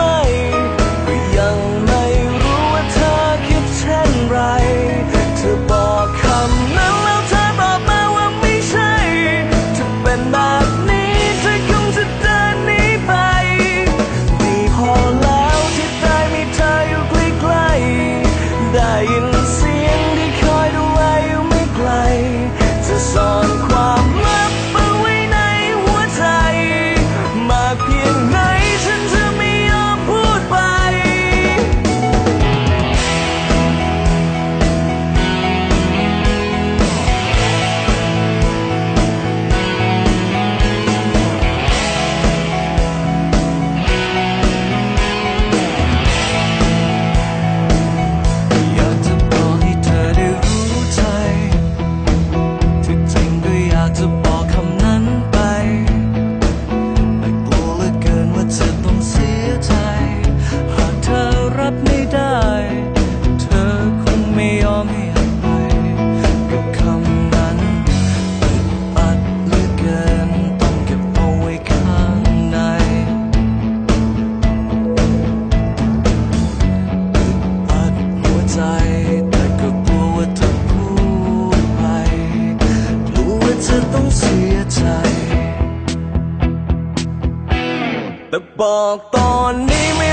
my แต่บอกตอนนี้ไม่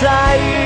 desire